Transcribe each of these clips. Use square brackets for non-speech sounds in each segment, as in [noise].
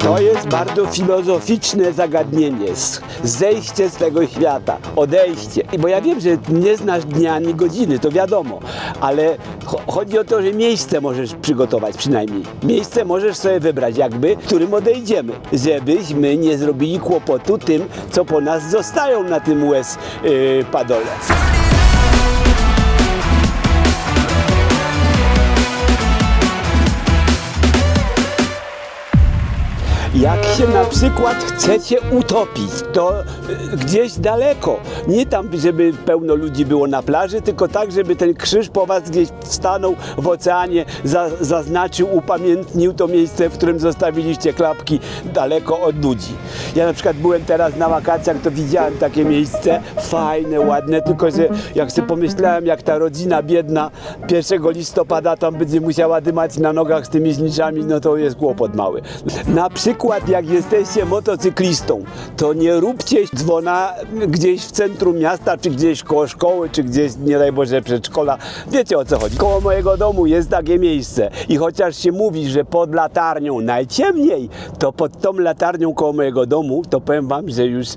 To jest bardzo filozoficzne zagadnienie. Zejście z tego świata, odejście. Bo ja wiem, że nie znasz dnia ani godziny, to wiadomo, ale cho- chodzi o to, że miejsce możesz przygotować przynajmniej. Miejsce możesz sobie wybrać, jakby, którym odejdziemy, żebyśmy nie zrobili kłopotu tym, co po nas zostają na tym łez yy, padole. Jak się na przykład chcecie utopić, to y, gdzieś daleko. Nie tam, żeby pełno ludzi było na plaży, tylko tak, żeby ten krzyż po was gdzieś stanął w oceanie, za, zaznaczył, upamiętnił to miejsce, w którym zostawiliście klapki daleko od ludzi. Ja na przykład byłem teraz na wakacjach, to widziałem takie miejsce, fajne, ładne, tylko że jak sobie pomyślałem, jak ta rodzina biedna 1 listopada tam będzie musiała dymać na nogach z tymi zniczami, no to jest kłopot mały. Na przykład jak jesteście motocyklistą, to nie róbcie dzwona gdzieś w centrum miasta, czy gdzieś koło szkoły, czy gdzieś, nie daj Boże, przedszkola. Wiecie o co chodzi. Koło mojego domu jest takie miejsce i chociaż się mówi, że pod latarnią najciemniej, to pod tą latarnią koło mojego domu, to powiem wam, że już e,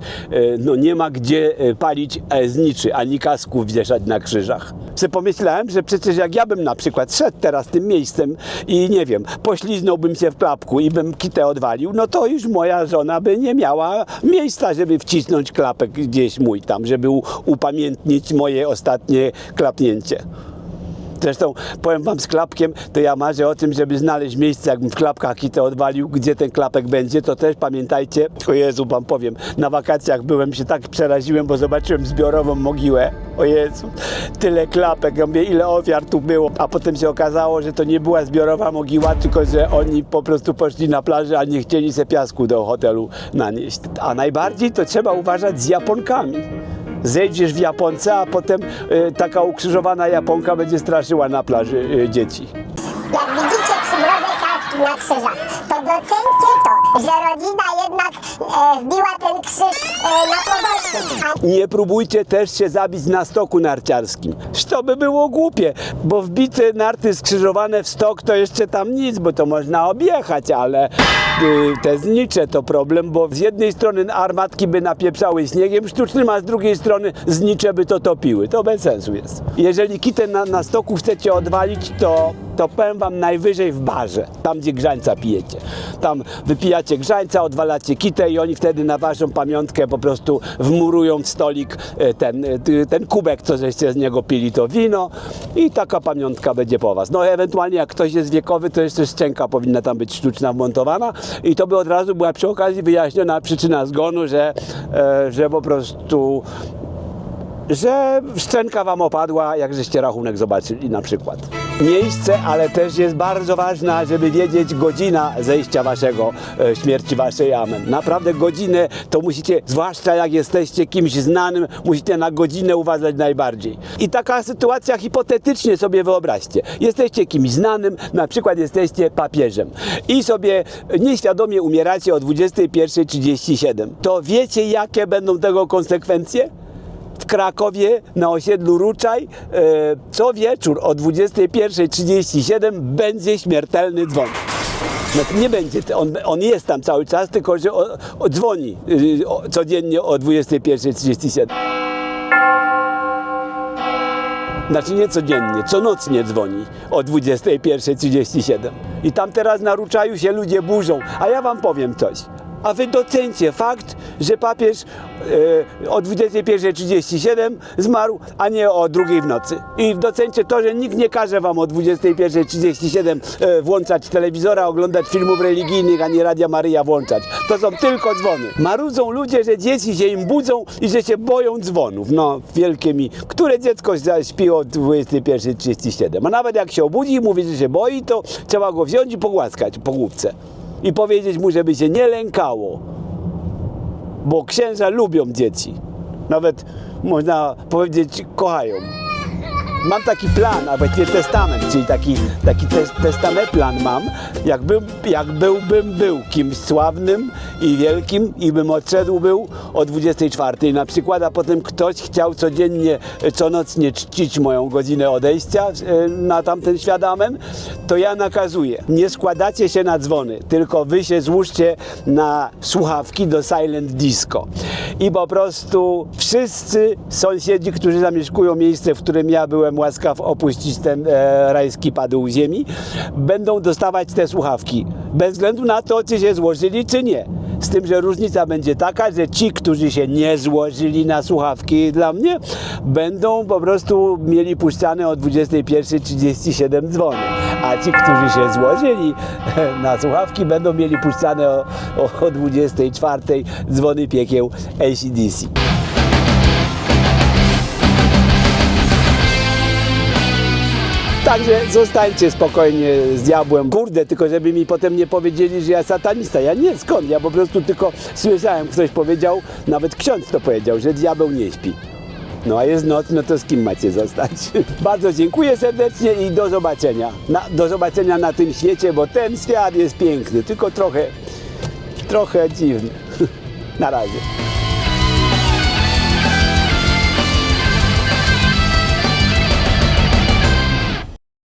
no, nie ma gdzie e, palić e, zniczy, ani kasków wieszać na krzyżach. Se pomyślałem, że przecież jak ja bym na przykład szedł teraz tym miejscem i nie wiem, pośliznąłbym się w klapku i bym kitę odwalił, no to już moja żona by nie miała miejsca, żeby wcisnąć klapek gdzieś mój tam, żeby upamiętnić moje ostatnie klapnięcie. Zresztą powiem wam z klapkiem, to ja marzę o tym, żeby znaleźć miejsce, jakbym w klapkach kitę odwalił, gdzie ten klapek będzie, to też pamiętajcie, o Jezu wam powiem, na wakacjach byłem, się tak przeraziłem, bo zobaczyłem zbiorową mogiłę, o Jezu, tyle klapek, ja mówię, ile ofiar tu było, a potem się okazało, że to nie była zbiorowa mogiła, tylko że oni po prostu poszli na plażę, a nie chcieli se piasku do hotelu nanieść. A najbardziej to trzeba uważać z Japonkami zejdziesz w Japonce, a potem y, taka ukrzyżowana Japonka będzie straszyła na plaży y, dzieci. Jak widzicie przymrozy kaski na krzyżach, to docencie to, że rodzina jednak e, wbiła ten krzyż e, na pobocznik. Nie próbujcie też się zabić na stoku narciarskim. To by było głupie, bo wbite narty skrzyżowane w stok to jeszcze tam nic, bo to można objechać, ale y, te znicze to problem, bo z jednej strony armatki by napieprzały śniegiem sztucznym, a z drugiej strony znicze by to topiły. To bez sensu jest. Jeżeli kitę na, na stoku chcecie odwalić, to, to powiem wam najwyżej w barze, tam gdzie grzańca pijecie. Tam wypijacie grzańca, odwalacie kitę i oni wtedy na waszą pamiątkę po prostu wmurują w stolik e, ten, e, ten kubek, co żeście z niego pili, to wino i taka pamiątka będzie po was. No ewentualnie jak ktoś jest wiekowy, to jeszcze szczęka powinna tam być sztuczna wmontowana i to by od razu była przy okazji wyjaśniona przyczyna zgonu, że, e, że po prostu że szczęka wam opadła, jak żeście rachunek zobaczyli na przykład. Miejsce, ale też jest bardzo ważna, żeby wiedzieć godzina zejścia waszego, e, śmierci waszej, amen. Naprawdę godzinę to musicie, zwłaszcza jak jesteście kimś znanym, musicie na godzinę uważać najbardziej. I taka sytuacja hipotetycznie sobie wyobraźcie. Jesteście kimś znanym, na przykład jesteście papieżem i sobie nieświadomie umieracie o 21.37. To wiecie, jakie będą tego konsekwencje? W Krakowie na osiedlu Ruczaj e, co wieczór o 21.37 będzie śmiertelny dzwon. Znaczy nie będzie, on, on jest tam cały czas, tylko że o, o, dzwoni y, o, codziennie o 21.37. Znaczy nie codziennie, co noc nie dzwoni o 21.37. I tam teraz na Ruczaju się ludzie burzą, a ja wam powiem coś. A wy docencie fakt, że papież e, o 21.37 zmarł, a nie o drugiej w nocy. I docencie to, że nikt nie każe wam o 21.37 e, włączać telewizora, oglądać filmów religijnych, ani Radia Maryja włączać. To są tylko dzwony. Marudzą ludzie, że dzieci się im budzą i że się boją dzwonów. No, wielkie mi. Które dziecko śpi o 21.37? A nawet jak się obudzi i mówi, że się boi, to trzeba go wziąć i pogłaskać po główce. I powiedzieć mu, żeby się nie lękało. Bo księża lubią dzieci. Nawet można powiedzieć, kochają. Mam taki plan, a właściwie testament, czyli taki, taki tes, testament plan mam, jakbym, jak byłbym był kimś sławnym i wielkim i bym odszedł był o 24 na przykład, a potem ktoś chciał codziennie, co nocnie czcić moją godzinę odejścia e, na tamten świat amen, to ja nakazuję, nie składacie się na dzwony, tylko wy się złóżcie na słuchawki do silent disco i po prostu wszyscy sąsiedzi, którzy zamieszkują miejsce, w którym ja byłem łaskaw opuścić ten e, rajski padł ziemi, będą dostawać te słuchawki. Bez względu na to, czy się złożyli, czy nie. Z tym, że różnica będzie taka, że ci, którzy się nie złożyli na słuchawki dla mnie, będą po prostu mieli puszczane o 21.37 dzwony. A ci, którzy się złożyli [laughs] na słuchawki, będą mieli puszczane o, o 24.00 dzwony piekieł ACDC. Także zostańcie spokojnie z diabłem. Kurde, tylko żeby mi potem nie powiedzieli, że ja satanista. Ja nie, skąd? Ja po prostu tylko słyszałem, ktoś powiedział, nawet ksiądz to powiedział, że diabeł nie śpi. No a jest noc, no to z kim macie zostać? [laughs] Bardzo dziękuję serdecznie i do zobaczenia. Na, do zobaczenia na tym świecie, bo ten świat jest piękny, tylko trochę, trochę dziwny. [laughs] Na razie.